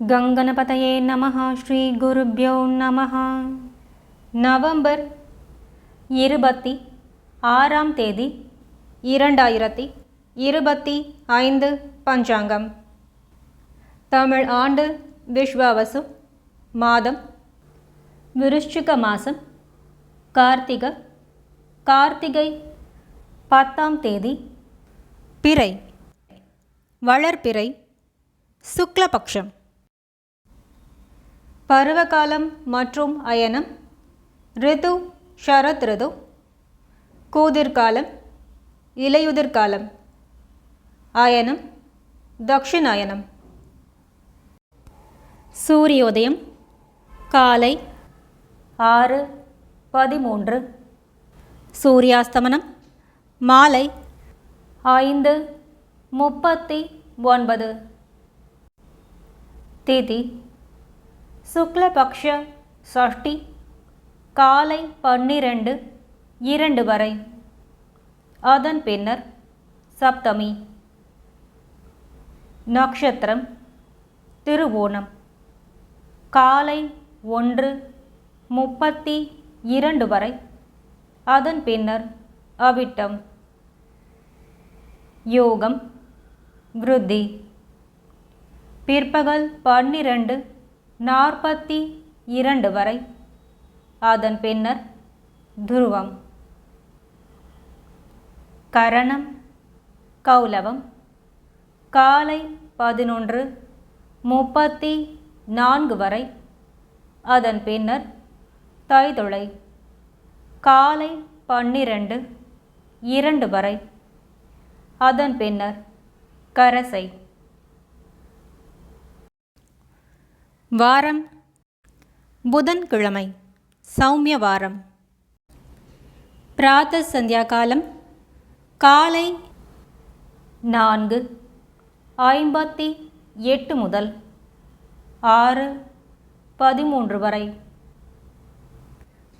கங்கணபதயே ஸ்ரீ ஸ்ரீகுருभ्यो நமः நவம்பர் இருபத்தி ஆறாம் தேதி இரண்டாயிரத்தி இருபத்தி ஐந்து பஞ்சாங்கம். தமிழ் ஆண்டு விஸ்வாவசு மாதம். விருஷ்சிக மாதம் கார்த்திக கார்த்திகை பத்தாம் தேதி. பிறை வளர்பிறை சுக்லபக்ஷம். பருவகாலம் மற்றும் அயனம். ரிது ஷரத் ரிது. கூதிர்காலம் இலையுதிர்காலம். அயனம் தக்ஷிணாயனம். சூரியோதயம் காலை ஆறு பதிமூன்று. சூரியாஸ்தமனம் மாலை ஐந்து முப்பத்தி ஒன்பது. திதி சுக்லபக்ஷ சஷ்டி காலை பன்னிரண்டு இரண்டு வரை. அதன் பின்னர் சப்தமி. நட்சத்திரம் திருவோணம். காலை ஒன்று முப்பத்தி இரண்டு வரை. அதன் பின்னர் அவிட்டம். யோகம் விருத்தி. பிற்பகல் பன்னிரண்டு நாற்பத்தி இரண்டு வரை. அதன் பின்னர் துருவம். கரணம் கௌலவம். காலை பதினொன்று முப்பத்தி நான்கு வரை. அதன் பின்னர் தைதுளை. காலை பன்னிரண்டு இரண்டு வரை. அதன் பின்னர் கரசை. வாரம். புதன்கிழமை. சௌமிய வாரம். பிராத்த சந்தியா காலம் காலை நான்கு. ஐம்பத்தி எட்டு முதல் ஆறு பதிமூன்று வரை.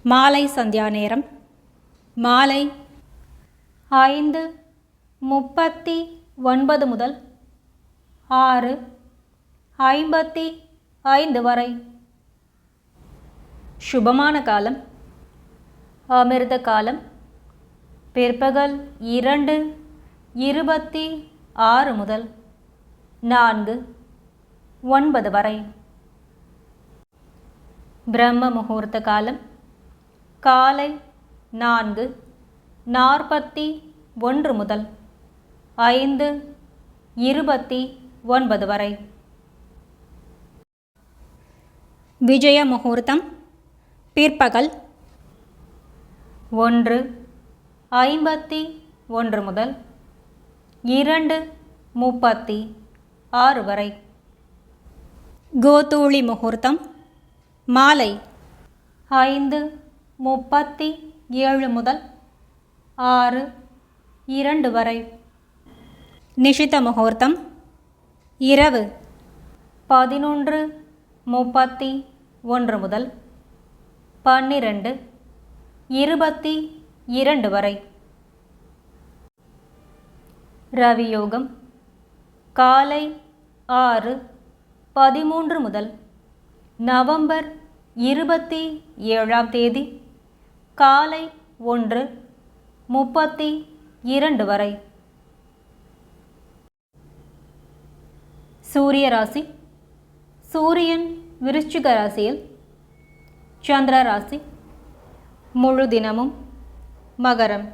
மாலை சந்தியா நேரம். மாலை ஐந்து முப்பத்தி ஒன்பது முதல் ஆறு ஐம்பத்தி ஐந்து வரை. சுபமான காலம் அமிர்த காலம் பிற்பகல் இரண்டு இருபத்தி ஆறு முதல் நான்கு ஒன்பது வரை. பிரம்ம முகூர்த்த காலம் காலை நான்கு நாற்பத்தி ஒன்று முதல் ஐந்து இருபத்தி ஒன்பது வரை. விஜய முகூர்த்தம். பிற்பகல் ஒன்று ஐம்பத்தி ஒன்று முதல் இரண்டு முப்பத்தி ஆறு வரை. கோதூளி முகூர்த்தம். மாலை ஐந்து முப்பத்தி ஏழு முதல் ஆறு இரண்டு வரை. நிஷித முகூர்த்தம். இரவு பதினொன்று முப்பத்தி ஒன்று முதல் பன்னிரண்டு இருபத்தி இரண்டு வரை. ரவியோகம் காலை ஆறு பதிமூன்று முதல் நவம்பர் இருபத்தி ஏழாம் தேதி காலை ஒன்று முப்பத்தி இரண்டு வரை. சூரிய ராசி சூரியன் விருச்சிக ராசியில் சந்திர ராசி. முழு தினமும் மகரம்.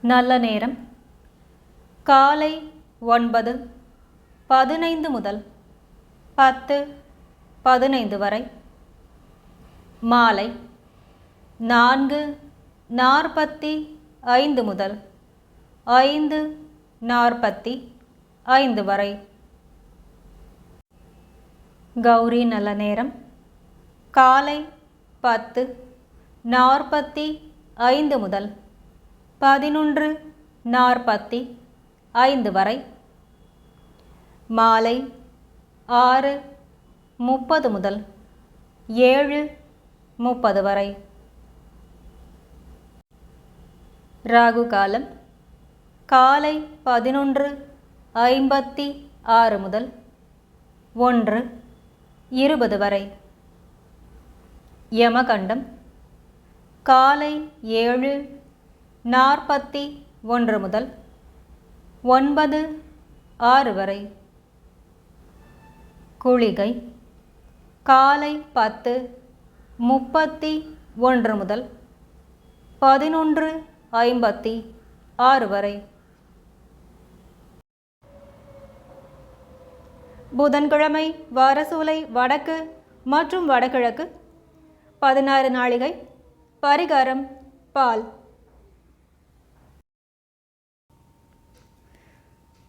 நல்ல நேரம். காலை ஒன்பது பதினைந்து முதல் பத்து பதினைந்து வரை. மாலை நான்கு நாற்பத்தி ஐந்து முதல் ஐந்து நாற்பத்தி ஐந்து வரை. கௌரி நல்ல நேரம். காலை பத்து நாற்பத்தி ஐந்து முதல் பதினொன்று நாற்பத்தி ஐந்து வரை. மாலை ஆறு முப்பது முதல் ஏழு முப்பது வரை. ராகு காலம் காலை பதினொன்று ஐம்பத்தி ஆறு முதல் ஒன்று. இருபது வரை. யமகண்டம் காலை ஏழு நாற்பத்தி ஒன்று முதல் ஒன்பது ஆறு வரை. குளிகை காலை பத்து முப்பத்தி ஒன்று முதல் பதினொன்று ஐம்பத்தி ஆறு வரை. புதன்கிழமை வாரசூலை வடக்கு மற்றும் வடகிழக்கு பதினாறு நாளிகை பரிகாரம் பால்.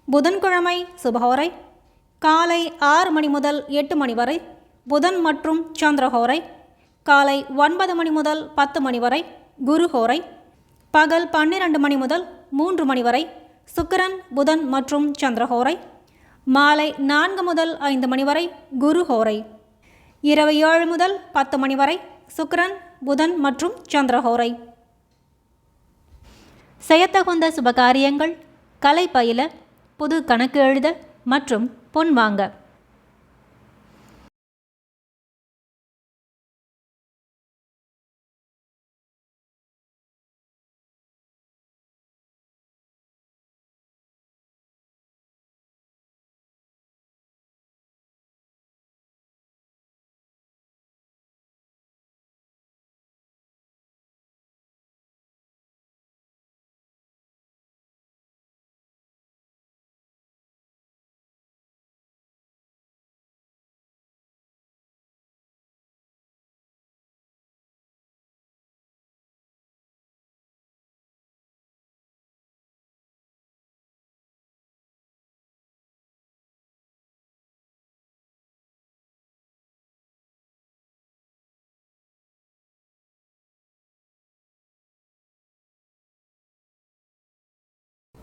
புதன்கிழமை சுபஹோரை காலை ஆறு மணி முதல் எட்டு மணி வரை புதன் மற்றும் சந்திரஹோரை காலை ஒன்பது மணி முதல் பத்து மணி வரை குருஹோரை பகல் பன்னிரண்டு மணி முதல் மூன்று மணி வரை சுக்கரன் புதன் மற்றும் சந்திரஹோரை மாலை நான்கு முதல் ஐந்து மணி வரை குரு ஹோரை. இரவு ஏழு முதல் பத்து மணி வரை சுக்ரன் புதன் மற்றும் சந்திரஹோரை செய்யத்தகுந்த சுபகாரியங்கள் கலை பயில புது கணக்கு எழுத மற்றும் பொன் வாங்க.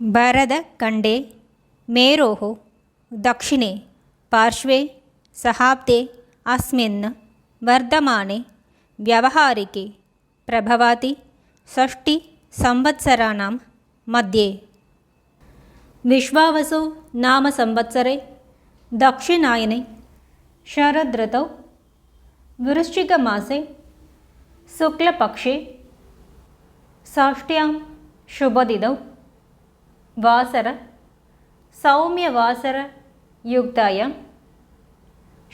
ಬರದ ಕಂಡೆ ಮೇರೋಃ दक्षिणे पार्श्वे सहाब्दे अस्मिन् वर्धमाने व्यवहारिके प्रभवाति षष्टिसंवत्सराणां मध्ये विश्वावसो नाम संवत्सरे दक्षिणायने शरदृतौ वृश्चिकमासे शुक्लपक्षे षष्ट्यां शुभदिदौ வாசர சௌமிய வாசர யுக்தாயம்.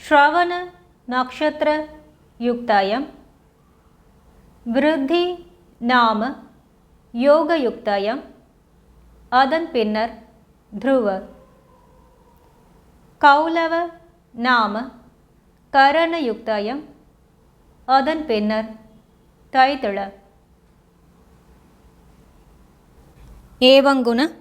ஸ்ரவண நக்ஷத்திர யுக்தாயம். விருத்தி நாம யோக யுக்தாயம். அதன் பின்னர் த்ருவ. கௌலவ நாம கரண யுக்தாயம். அதன் பின்னர் தைத்திள. ஏவங்குண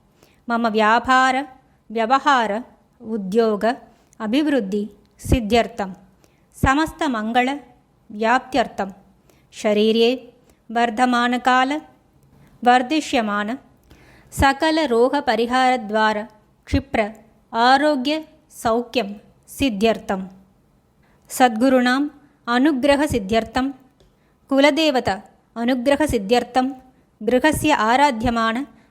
मम వ్యాపార వ్యవహార ఉద్యోగ అభివృద్ధి సిద్ధ్యర్థం సమస్త మంగళ వ్యాప్త్యర్థం శరీరే వర్ధమానకాల क्षिप्र आरोग्यसौख्यं सिद्ध्यर्थं सद्गुरूणाम् ద్వారా క్షిప్ర ఆరోగ్య गृहस्य आराध्यमान